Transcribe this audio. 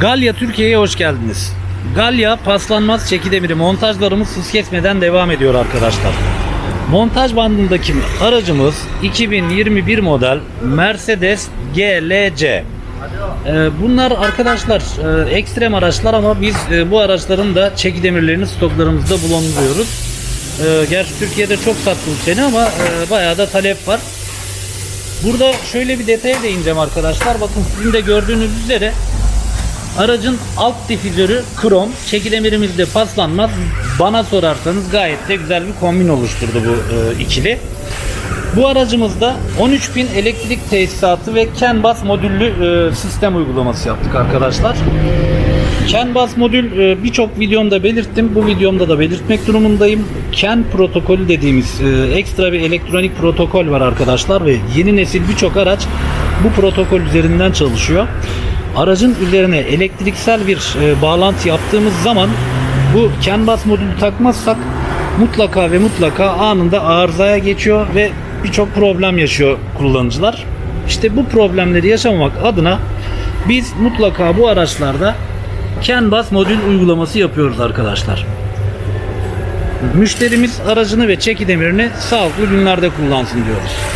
Galya Türkiye'ye hoş geldiniz. Galya paslanmaz çekidemiri montajlarımız hız kesmeden devam ediyor arkadaşlar. Montaj bandındaki aracımız 2021 model Mercedes GLC. Ee, Bunlar arkadaşlar e, ekstrem araçlar ama biz e, bu araçların da çekidemirlerini stoklarımızda bulunduruyoruz. Ee, Gerçi Türkiye'de çok sattı bu sene ama e, bayağı da talep var. Burada şöyle bir detaya değineceğim arkadaşlar. Bakın sizin de gördüğünüz üzere aracın alt difüzörü krom. Çekidemirimizde paslanmaz. Bana sorarsanız gayet de güzel bir kombin oluşturdu bu e, ikili. Bu aracımızda 13.000 elektrik tesisatı ve CAN bus modüllü e, sistem uygulaması yaptık arkadaşlar. CAN bus modül e, birçok videomda belirttim. Bu videomda da belirtmek durumundayım. CAN protokolü dediğimiz e, ekstra bir elektronik protokol var arkadaşlar ve yeni nesil birçok araç bu protokol üzerinden çalışıyor. Aracın üzerine elektriksel bir e, bağlantı yaptığımız zaman bu CAN bus modülü takmazsak mutlaka ve mutlaka anında arızaya geçiyor ve birçok problem yaşıyor kullanıcılar. İşte bu problemleri yaşamamak adına biz mutlaka bu araçlarda CAN bus modül uygulaması yapıyoruz arkadaşlar. Müşterimiz aracını ve çekidemirini sağlıklı günlerde kullansın diyoruz.